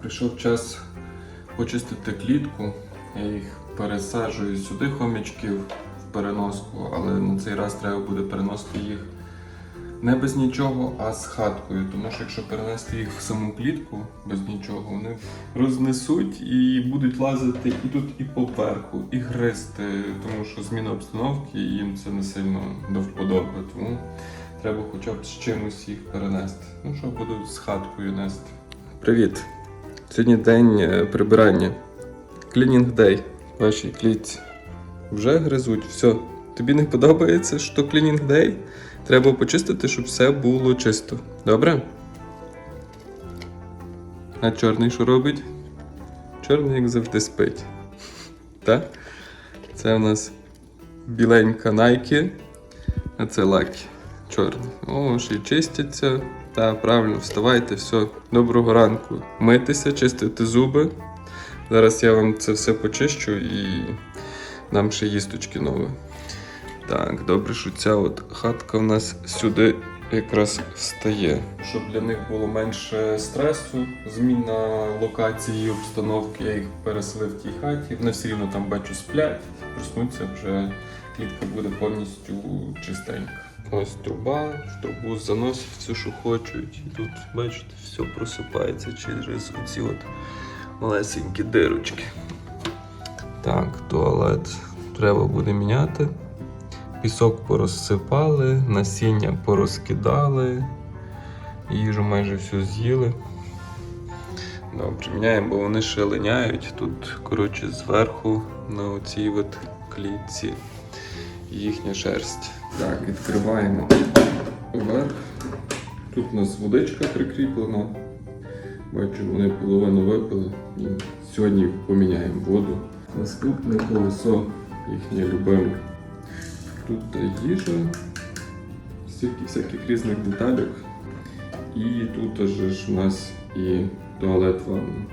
прийшов час почистити клітку. Я їх пересаджую сюди хомячків в переноску, але на цей раз треба буде переносити їх не без нічого, а з хаткою. Тому що якщо перенести їх в саму клітку без нічого, вони рознесуть і будуть лазити і тут, і поверху, і гризти, тому що зміна обстановки їм це не сильно до вподоби. Тому треба хоча б з чимось їх перенести. Ну що буду з хаткою нести. Привіт! Сьогодні день е, прибирання. Клінінг дей в вашій клітці. Вже гризуть, все. Тобі не подобається, що клінінг дей? Треба почистити, щоб все було чисто. Добре? А чорний що робить? Чорний, як завжди, спить. Так? Це у нас біленька Nike, а це лакі. Чорний. О, ще й чистяться. Так, правильно, вставайте, все. Доброго ранку. Митися, чистити зуби. Зараз я вам це все почищу і нам ще їсточки нові. Так, добре, що ця от хатка в нас сюди якраз встає. Щоб для них було менше стресу, зміна локації обстановки, я їх переселив в тій хаті. Вони все рівно там бачу сплять, проснуться вже клітка буде повністю чистенька. Ось труба, в трубу заносять все, що хочуть. І тут, бачите, все просипається через оці от малесенькі дирочки. Так, туалет треба буде міняти. Пісок порозсипали, насіння порозкидали, їжу майже всю з'їли. Добре, міняємо, бо вони ще линяють. Тут, коротше, зверху на оцій от клітці їхня шерсть. Так, відкриваємо вверх. Тут у нас водичка прикріплена. Бачу, вони половину випили. І сьогодні поміняємо воду. Наступне колесо їхнє любиме. Тут їжа, стільки всяких різних деталек. І тут ж у нас і туалет ванна.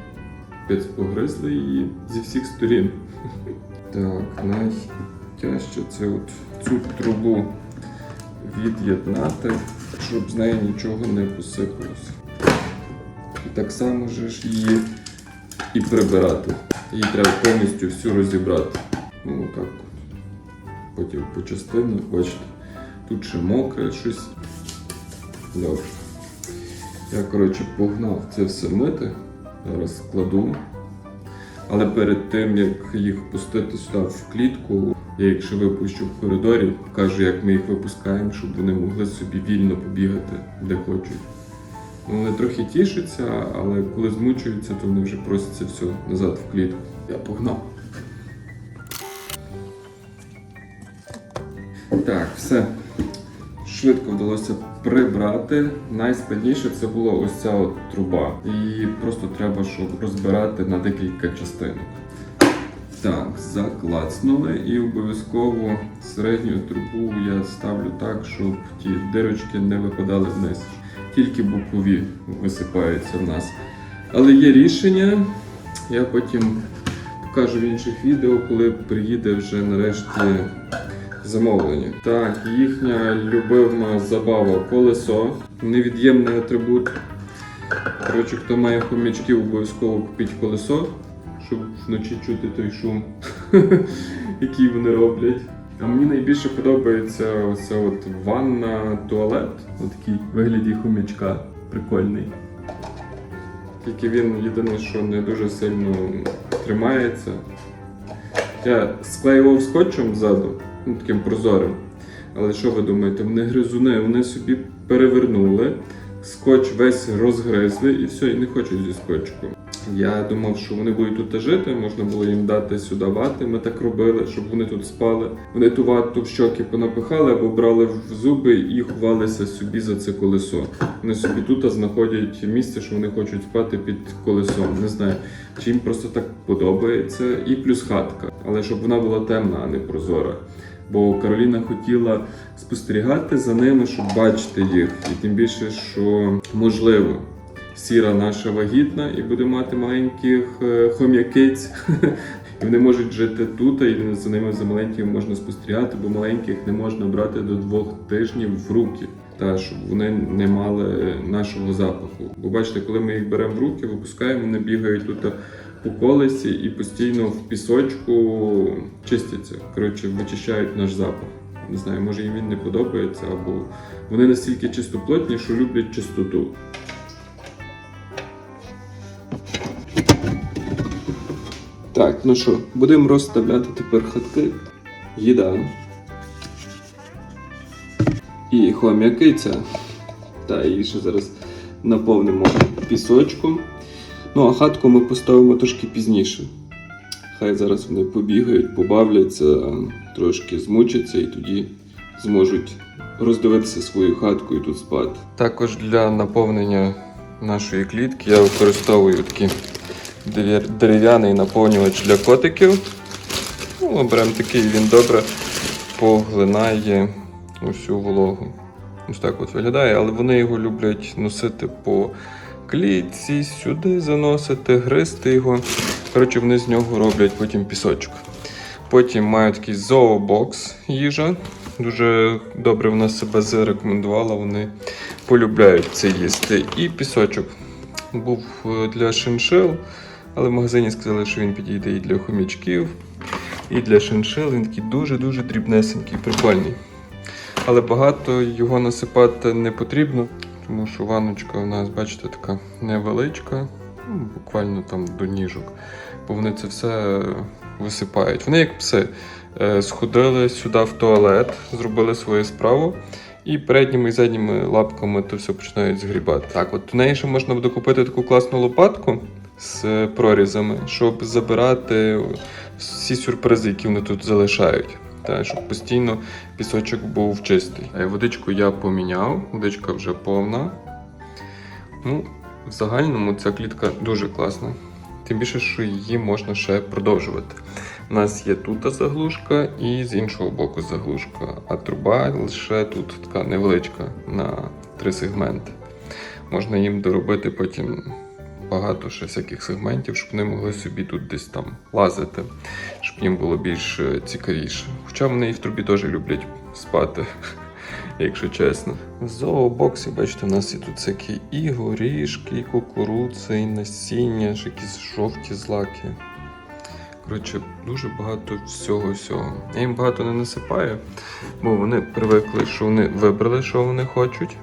Пець погризли її зі всіх сторін. Так, найтяжче це от цю трубу від'єднати, щоб з неї нічого не посипалося. І так само же ж її і прибирати. Її треба повністю всю розібрати. Ну так. Потім по частинах, бачите, тут ще мокре щось. Добре. Я, коротше, погнав це все мити. Зараз складу. Але перед тим, як їх пустити сюди в клітку, я ще випущу в коридорі, покажу, як ми їх випускаємо, щоб вони могли собі вільно побігати, де хочуть. Ну, Вони трохи тішаться, але коли змучуються, то вони вже просяться все назад в клітку. Я погнав. Так, все. Швидко вдалося прибрати. Найскладніше це була ось ця от труба. І просто треба, щоб розбирати на декілька частинок. Так, заклацнули і обов'язково середню трубу я ставлю так, щоб ті дирочки не випадали вниз. Тільки бокові висипаються в нас. Але є рішення. Я потім покажу в інших відео, коли приїде вже нарешті замовлення. Так, їхня любима забава колесо, невід'ємний атрибут. Коротше, хто має хомячків, обов'язково купіть колесо, щоб вночі чути той шум, який вони роблять. А мені найбільше подобається оця от ванна, туалет, отакий вигляді хомячка. Прикольний. Тільки він єдине, що не дуже сильно тримається. Я склеював скотчем ззаду, ну таким прозорим. Але що ви думаєте, вони гризуни, вони собі перевернули, скотч весь розгризли і все, і не хочуть зі скотчиком. Я думав, що вони будуть тут жити, можна було їм дати сюди вати. Ми так робили, щоб вони тут спали. Вони ту вату в щоки понапихали або брали в зуби і ховалися собі за це колесо. Вони собі тут знаходять місце, що вони хочуть спати під колесом. Не знаю, чи їм просто так подобається. І плюс хатка, але щоб вона була темна, а не прозора. Бо Кароліна хотіла спостерігати за ними, щоб бачити їх. І тим більше, що можливо. Сіра наша вагітна і буде мати маленьких е, хом'якиць. І вони можуть жити тут, і за ними за маленькими можна спостерігати, бо маленьких не можна брати до двох тижнів в руки. Та щоб вони не мали нашого запаху. Бо бачите, коли ми їх беремо в руки, випускаємо, вони бігають тут по колесі і постійно в пісочку чистяться. Коротше, вичищають наш запах. Не знаю, може їм він не подобається, або вони настільки чистоплотні, що люблять чистоту. Так, ну що, будемо розставляти тепер хатки. Їда. І хом'якиця. Та її ще зараз наповнимо пісочком. Ну, а хатку ми поставимо трошки пізніше. Хай зараз вони побігають, побавляться, трошки змучаться і тоді зможуть роздивитися свою хатку і тут спати. Також для наповнення нашої клітки я використовую дерев- дерев'яний наповнювач для котиків. Ну, ми беремо такий, він добре поглинає усю вологу. Ось так от виглядає, але вони його люблять носити по клітці, сюди заносити, гризти його. Коротше, вони з нього роблять потім пісочок. Потім маю такий зообокс їжа. Дуже добре вона себе зарекомендувала, вони полюбляють це їсти. І пісочок був е, для шиншил, але в магазині сказали, що він підійде і для хомячків, і для шиншил. Він такий дуже-дуже дрібнесенький, прикольний. Але багато його насипати не потрібно, тому що ванночка у нас, бачите, така невеличка, ну, буквально там до ніжок, бо вони це все висипають. Вони як пси. Е, Сходили сюди в туалет, зробили свою справу. І передніми і задніми лапками то все починають згрібати. Так, от у неї ще можна буде купити таку класну лопатку з прорізами, щоб забирати всі сюрпризи, які вони тут залишають. Та, щоб постійно пісочок був чистий. Е, Водичку я поміняв, водичка вже повна. Ну, в загальному ця клітка дуже класна. Тим більше, що її можна ще продовжувати. У нас є тут заглушка і з іншого боку заглушка, а труба лише тут така невеличка на три сегменти. Можна їм доробити потім багато ще всяких сегментів, щоб вони могли собі тут десь там лазити, щоб їм було більш е, цікавіше. Хоча вони і в трубі теж люблять спати, якщо чесно. В зообоксі, бачите, у нас є тут всякі і горішки, і кукурудзи, і насіння, ще якісь жовті злаки. Коротше, дуже багато всього всього. Я їм багато не насипаю, бо вони привикли, що вони вибрали, що вони хочуть.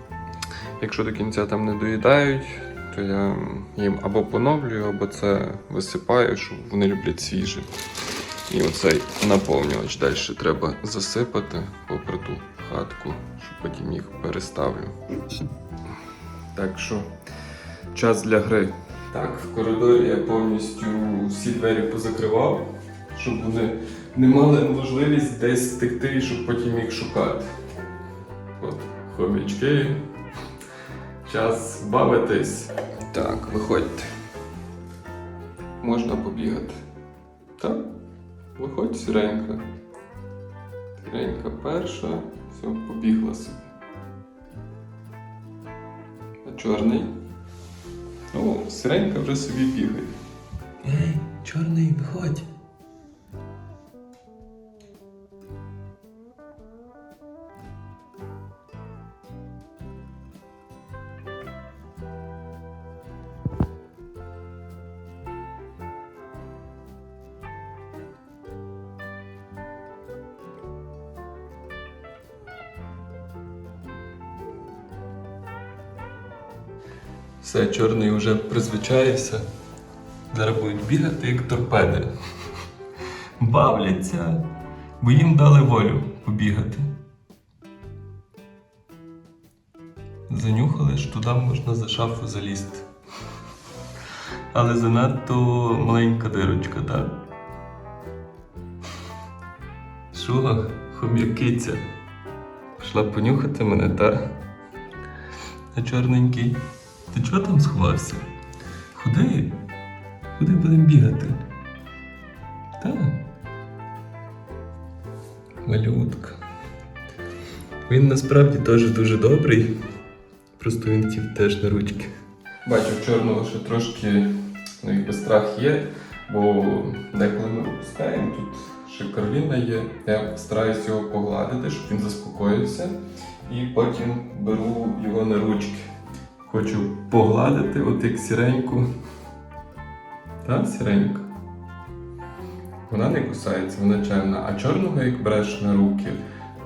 Якщо до кінця там не доїдають, то я їм або поновлюю, або це висипаю, що вони люблять свіже. І оцей наповнювач далі треба засипати попри ту хатку, щоб потім їх переставлю. Так що час для гри. Так, в коридорі я повністю всі двері позакривав, щоб вони не мали можливість десь втекти, щоб потім їх шукати. От, хомячки. Час бавитись. Так, виходьте. Можна побігати. Так, виходь сіренька. Сіренька перша, все, побігла собі. А чорний? О, сиренька вже собі бігає. Ей, чорний, виходь. Все, чорний вже призвичаєвся. Зараз будуть бігати як торпеди. Бавляться, бо їм дали волю побігати. Занюхали, що туди можна за шафу залізти. Але занадто маленька дирочка, так? Що, хом'якиця? Пішла понюхати мене, так? А чорненький. Ти чого там сховався? Ходи. Куди будемо бігати? Так. Малютка. Він насправді теж дуже добрий. Просто він хотів теж на ручки. Бачу, в чорного ще трошки ну, якби страх є, бо деколи ми випускаємо тут що Кароліна є. Я стараюся його погладити, щоб він заспокоївся. І потім беру його на ручки. Хочу погладити, от як сіреньку. Та, сіренька. Вона не кусається, вона чемна. А чорного, як береш на руки,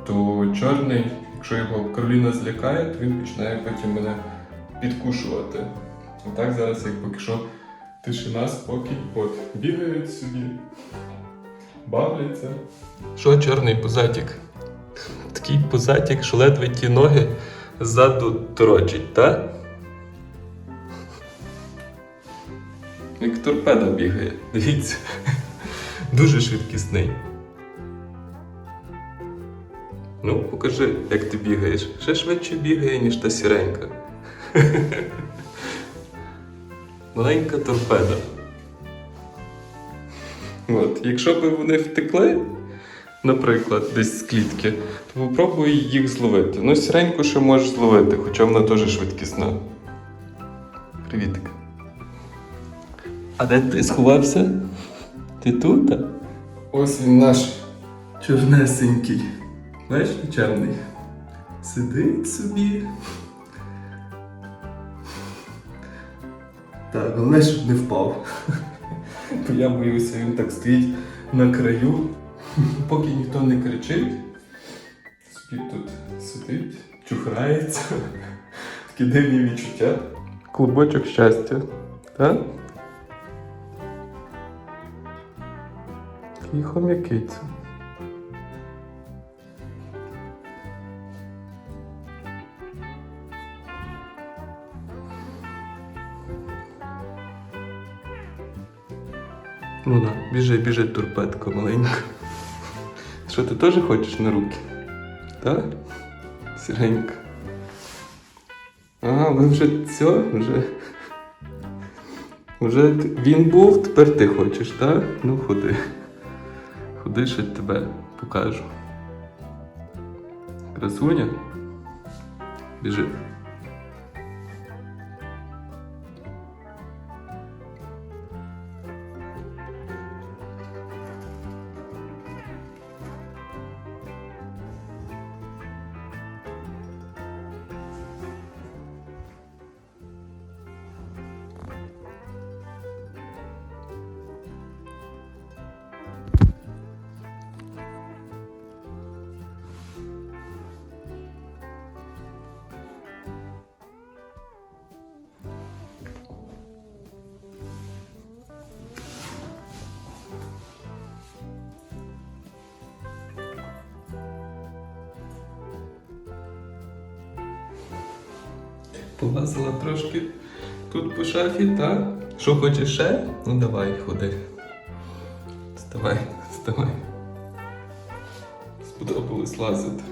то чорний, якщо його Кароліна злякає, то він починає потім мене підкушувати. І так зараз, як поки що тишина, спокій, от, бігають собі, бавляться. Що чорний пузатик? Такий пузатик, що ледве ті ноги ззаду торочить, так? Як торпеда бігає, дивіться. Дуже швидкісний. Ну, покажи, як ти бігаєш. Ще швидше бігає, ніж та сіренька. Маленька торпеда. От, якщо б вони втекли, наприклад, десь з клітки, то попробуй їх зловити. Ну, сіреньку ще можеш зловити, хоча вона теж швидкісна. Привітик. А де ти сховався? Ти тут? Ось він наш чорнесенький. Знаєш, нічемний. Сидить собі. Так, головне, щоб не впав. Бо я боюся, він так стоїть на краю, поки ніхто не кричить. Собі тут сидить, чухрається. Такі дивні відчуття. Клубочок щастя. Так? Такий хом'якиця. Ну да, біжи, біжи, турпетка маленька. Що ти теж хочеш на руки? Так? Сіренька. А, ви вже все, вже. Вже він був, тепер ти хочеш, так? Ну ходи. Ще тебе покажу. Красуня. Біжи. Полазила трошки тут по шафі, так? Що хочеш ще? Ну давай, ходи. Вставай, вставай. Сподобалось лазити.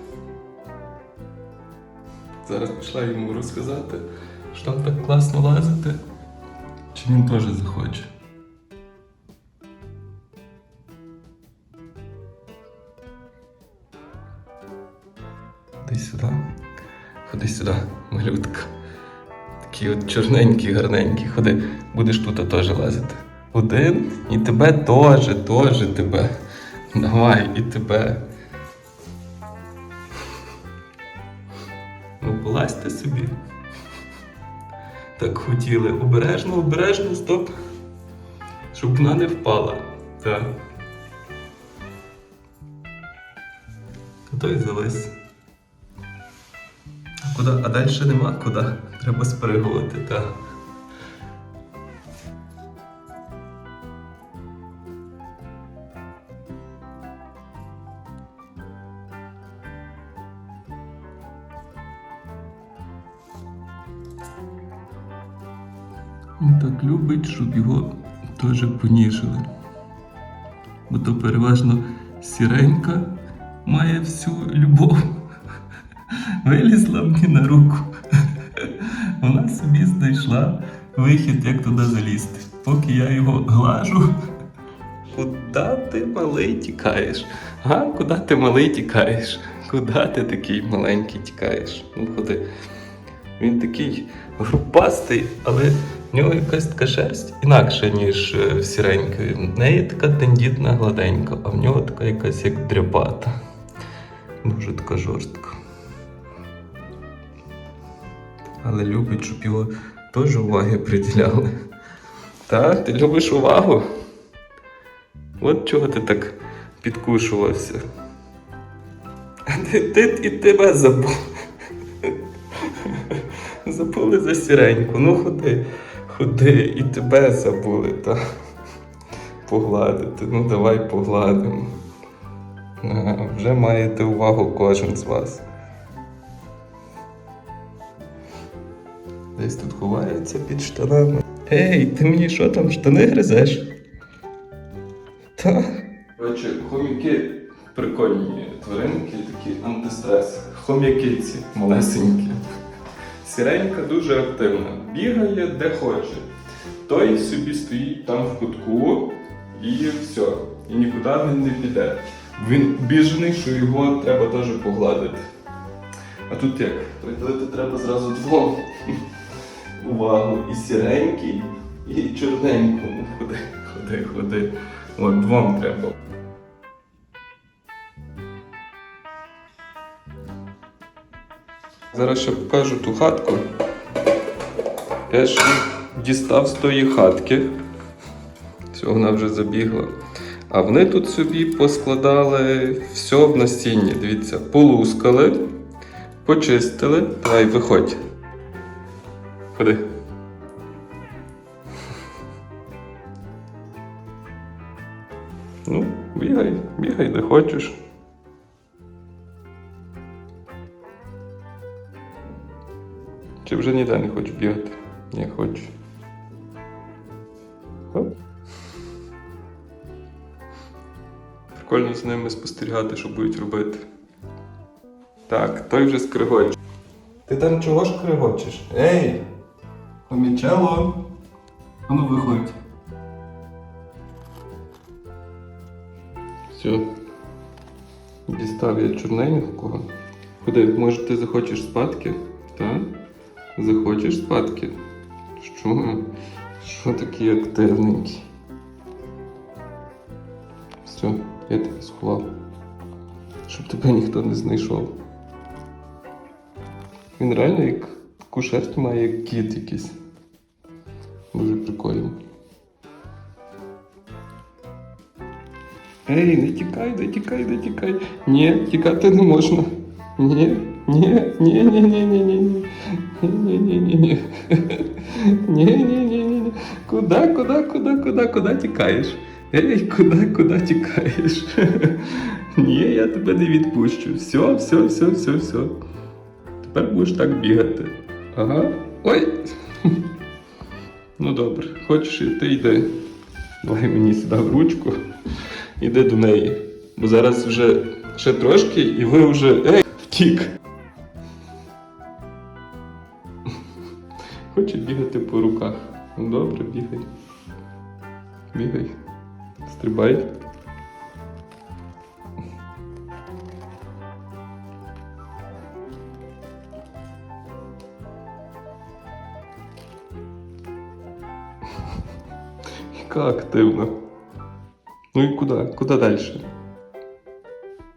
Зараз пішла йому розказати, що там так класно лазити. Чи він теж захоче? Ходи сюди. Ходи сюди, малютка. Такий от чорненький, гарненький. Ходи, будеш тут теж лазити. Один і тебе теж, теж тебе. Давай, і тебе. Ну, полазьте собі. Так хотіли. Обережно, обережно, стоп. Щоб вона не впала. Так. А то залазь. Куди? А далі нема куди. Треба спригувати, так. Так любить, щоб його теж поніжили. Бо то переважно сіренька має всю любов. Вилізла мені на руку. Вона собі знайшла вихід, як туди залізти. Поки я його глажу. Куди ти малий тікаєш? А куди ти малий тікаєш? Куди ти такий маленький тікаєш? Ну ходи. Він такий грубастий, але В нього якась така шерсть інакша, ніж е, в сіренької. В неї така тендітна гладенька, а в нього така якась як дряпата. Дуже така жорстка. Але любить, щоб його теж уваги приділяли. Та, ти любиш увагу? От чого ти так підкушувався. Ти, ти і тебе забув. Забули за сіреньку. Ну ходи, ходи, і тебе забули, та погладити. Ну давай погладимо. Вже маєте увагу кожен з вас. Десь тут ховається під штанами. Ей, ти мені що там штани гризеш? Та. Коротше, хомяки прикольні тваринки, такі антистрес. Хом'якиці малесенькі. Сіренька дуже активна. Бігає де хоче. Той собі стоїть там в кутку і все. І нікуди він не піде. Він біжений, що його треба теж погладити. А тут як? Приділити треба зразу двом увагу. І сіренький, і чорненькому. Ходи, ходи, ходи. От двом треба. Зараз ще покажу ту хатку. Я ж дістав з тої хатки. Все, вона вже забігла. А вони тут собі поскладали все в насінні. Дивіться, полускали, почистили. Давай, виходь. Ходи. Ну, бігай, бігай, де хочеш. Чи вже ніде не хочеш бігати? Не хочу. Прикольно з ними спостерігати, що будуть робити. Так, той вже скригоче. Ти там чого ж кригочеш? Ей! Помічало! Ану виходь. Все. Дістав я чорненького. Куди? Може ти захочеш спадки? Так? Захочеш спадки? Що? Що такий активненький? Все, я тебе сховав. Щоб тебе ніхто не знайшов. Він реально як таку має, як кіт якийсь. Дуже прикольно. Ей, не тікай, не тікай, не тікай. Ні, тікати не можна. Ні, ні, ні, ні, ні, ні, ні, ні. Ні, ні, ні, ні. Ні, ні, ні, ні. Куда, куда, куда, куда, куда тікаєш? Ей, куди, куди тікаєш? Ні, я тебе не відпущу. Все, все, все, все, все. Тепер будеш так бігати. Ага. Ой. Ну добре, хочеш іти, йди. Давай мені сюди в ручку. Іди до неї. Бо зараз вже ще трошки, і ви вже. Ей, втік. Хоче бігати по руках. Ну добре, бігай. Бігай. Стрибай. Яка активна. Ну і куди? Куди далі?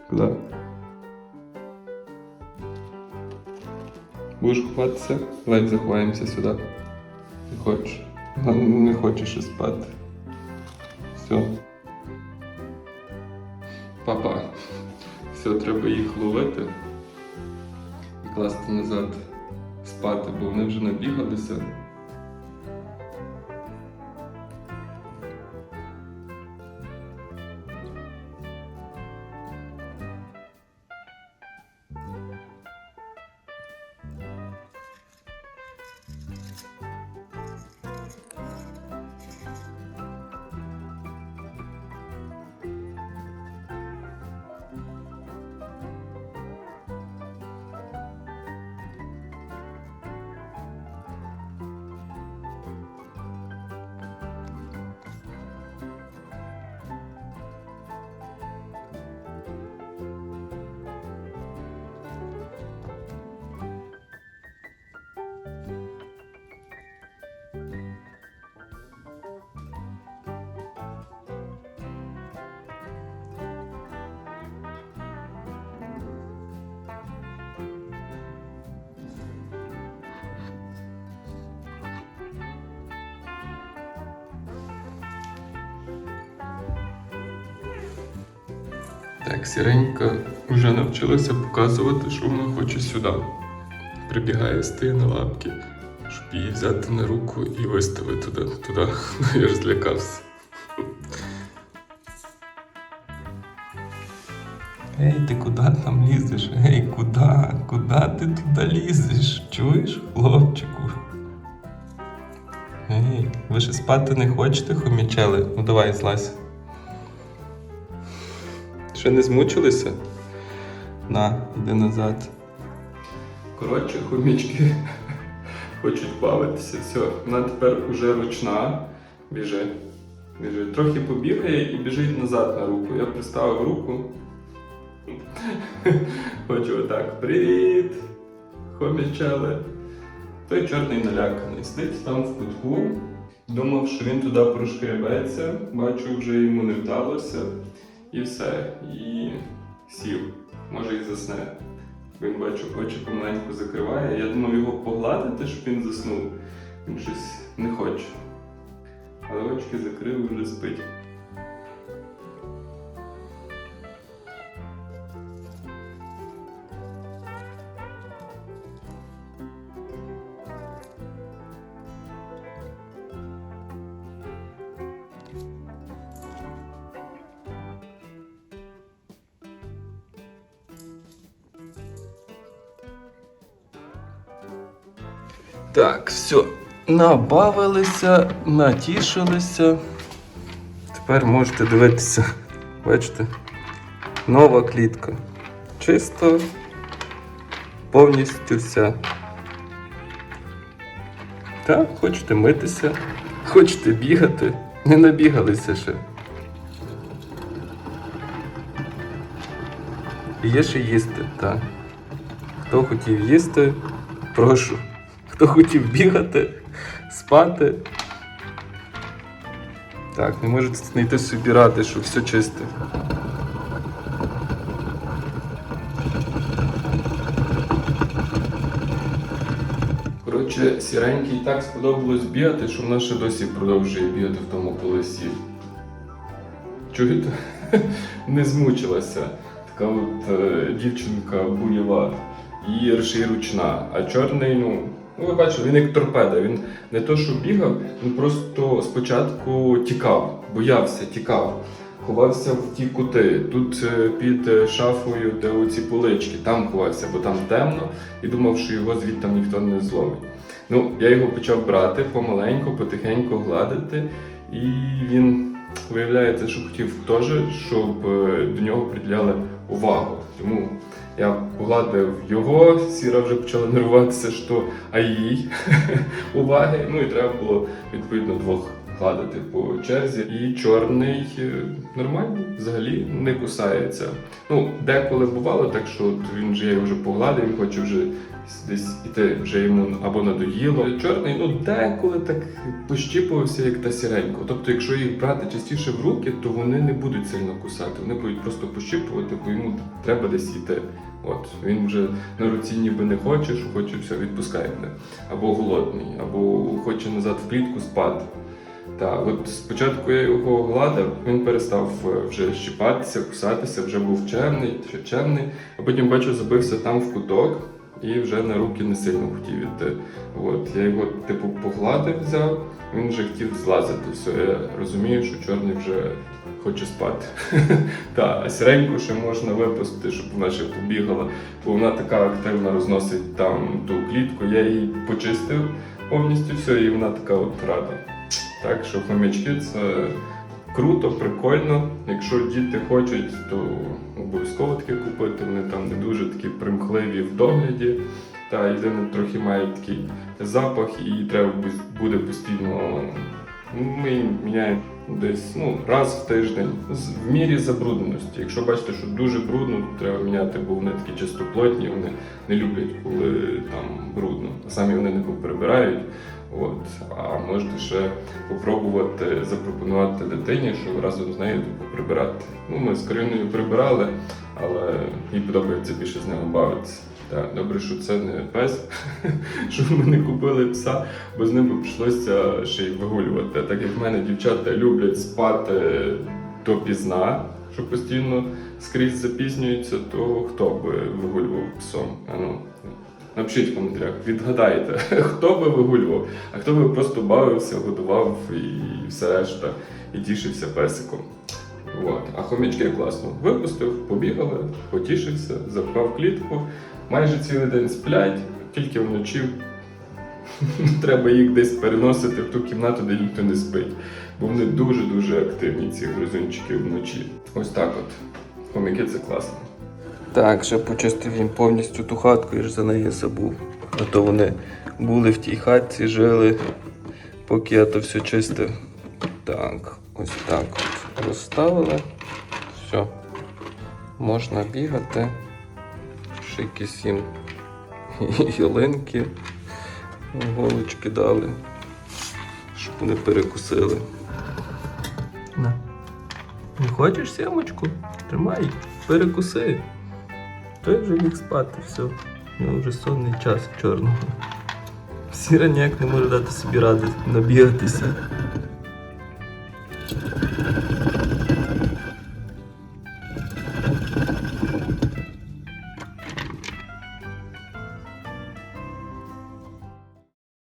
Куди? Будеш ховатися? Давай заховаємося сюди. Не хочеш. Не хочеш і спати. Все. Папа. Все, треба їх ловити і класти назад спати, бо вони вже набігалися. Так, сіренька вже навчилася показувати, що вона хоче сюди. Прибігає, стає на лапки, щоб її взяти на руку і виставити туди. туди. Я ж злякався. Ей, ти куди там лізеш? Ей, куди? Куди ти туди лізеш? Чуєш, хлопчику? Ей, ви ще спати не хочете, хомічели? Ну давай, злазь. Ще не змучилися? На, іди назад. Коротше, хомічки хочуть бавитися. Все, вона тепер уже ручна. Біжи. Біжи. Трохи побігає і біжить назад на руку. Я приставив руку. Хочу отак. Привіт! Хомічели. Той чорний наляканий. Сидить там в кутку. Думав, що він туди прошкребеться. Бачу, вже йому не вдалося. І все. І сів. Може і засне. Він бачу, очі помаленьку закриває. Я думав його погладити, щоб він заснув. Він щось не хоче. Але очки закрив і вже спить. Так, все. Набавилися, натішилися. Тепер можете дивитися. Бачите? Нова клітка. Чисто, повністю вся. Так, хочете митися, хочете бігати. Не набігалися ще. Є ще їсти, так. Хто хотів їсти, прошу. Хто хотів бігати, спати. Так, не можете знайти собі ради, що все чисте. Коротше, сіренькій так сподобалось бігати, що вона ще досі продовжує бігати в тому колесі. Чуєте? Не змучилася. Така от е, дівчинка буєва. І ручна. А чорний, ну, ну ви бачите, він як торпеда. Він не то, що бігав, він просто спочатку тікав, боявся, тікав. Ховався в ті кути. Тут е, під е, шафою, де оці полички, там ховався, бо там темно, і думав, що його звідти ніхто не зловить. Ну, я його почав брати помаленьку, потихеньку гладити, і він виявляється, що хотів теж, щоб е, до нього приділяли увагу. Тому я погладив його, сіра вже почала нервуватися, що а їй уваги. Ну і треба було відповідно двох гладити по черзі. І чорний е, нормально, взагалі не кусається. Ну, деколи бувало так, що от він вже я вже погладив, він хоче вже десь іти, вже йому або надоїло. Чорний, ну деколи так пощіпувався, як та сіренько. Тобто, якщо їх брати частіше в руки, то вони не будуть сильно кусати. Вони будуть просто пощіпувати, бо йому треба десь йти. От він вже на руці ніби не хоче, що хоче все відпускає мене. Або голодний, або хоче назад в клітку спати. Так, от спочатку я його гладив, він перестав е, вже щіпатися, кусатися, вже був чемний, ще чемний, а потім бачу, забився там в куток і вже на руки не сильно хотів іти. От я його типу погладив, взяв, він вже хотів злазити. Все, я розумію, що чорний вже хоче спати. Та, а сіреньку ще можна випустити, щоб вона ще побігала, бо вона така активна розносить там ту клітку. Я її почистив повністю все, і вона така от рада. Так що хомячки це круто, прикольно. Якщо діти хочуть, то обов'язково таке купити. Вони там не дуже такі примхливі в догляді. Та єдине трохи мають такий запах і треба буде постійно. Ми міняємо десь ну, раз в тиждень в мірі забрудненості. Якщо бачите, що дуже брудно, то треба міняти, бо вони такі чистоплотні, вони не люблять, коли там брудно. Самі вони не прибирають. От, а можете ще попробувати запропонувати дитині, що разом з нею типу, прибирати. Ну, ми з Кариною прибирали, але їй подобається більше з ними бавитися. Так, добре, що це не пес, що ми не купили пса, бо з ним би прийшлося ще й вигулювати. Так як в мене дівчата люблять спати допізна, що постійно скрізь запізнюється, то хто би вигулював псом? А ну, напишіть в коментарях, відгадайте, хто би вигулював, а хто би просто бавився, годував і все решта, і тішився песиком. От. А хомячки класно. Випустив, побігали, потішився, запхав клітку. Майже цілий день сплять, тільки вночі треба їх десь переносити в ту кімнату, де ніхто не спить. Бо вони дуже-дуже активні, ці гризунчики вночі. Ось так от. Хомяки це класно. Так, ще почистив їм повністю ту хатку, я ж за неї забув. А то вони були в тій хатці, жили, поки я то все чистив. Так, ось так от розставили. Все. Можна бігати. Ще якісь їм ялинки, голочки дали, щоб вони перекусили. Не хочеш сімочку? Тримай, перекуси. Той вже ліг спати, все. У нього вже сонний час чорного. Сіра ніяк не може дати собі ради набігатися.